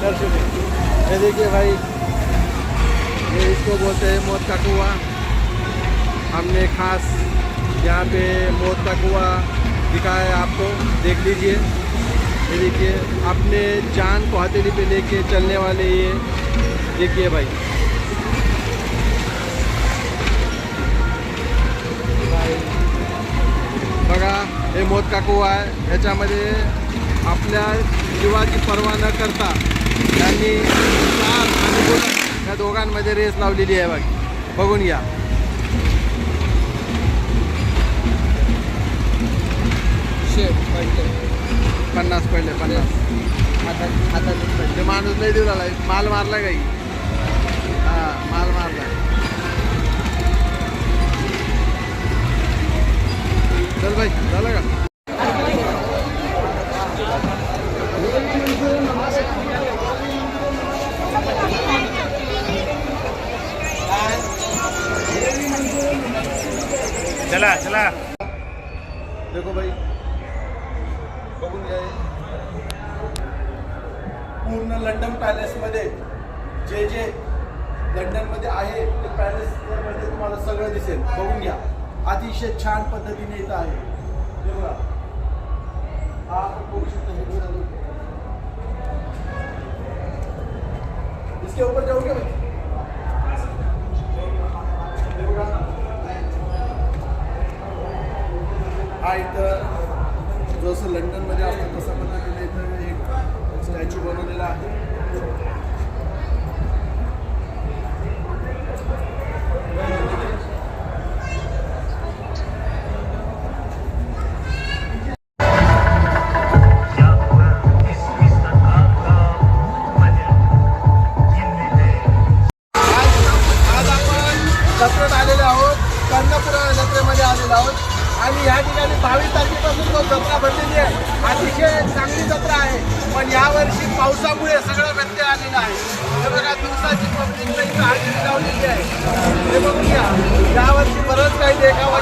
दर्शन। ये देखिए भाई, ये इसको बोलते हैं मौत का कुआ। हमने खास यहाँ पे मौत का कुआ दिखाया है आपको। देख लीजिए। ये देखिए, अपने जान को हथेली पे लेके चलने वाले ये। देखिए भाई। बघा हे मौत का कुवा आहे ह्याच्यामध्ये आपल्या जीवाची पर्वा न करता त्यांनी चार आणि बुलट या दोघांमध्ये रेस लावलेली आहे बाकी बघून घ्या. पन्नास पडले पन्नास. ते माणूस नाही देऊ राहिला माल मारला काही? हा माल मारला. चला चला। देखो भाई। पूर्ण लंडन पॅलेसमध्ये जे जे लंडनमध्ये आहे, ते पॅलेस मध्ये तुम्हाला सगळं दिसेल. बघून घ्या. अतिशय छान पद्धतीने इथं आहे. हे इसके ऊपर जाओगे भाई. हा इथं जसं लंडनमध्ये असतं तसं पद्धतीने इथं एक आणि या ठिकाणी बावीस तारखेपासून तो जत्रा भरलेली आहे. अतिशय चांगली जत्रा आहे. पण यावर्षी पावसामुळे सगळं व्यत्यय आलेला आहे. हे बघा दिवसाची पब्लिक लावलेली आहे. हे बघूया. यावर्षी बरंच काही देखावा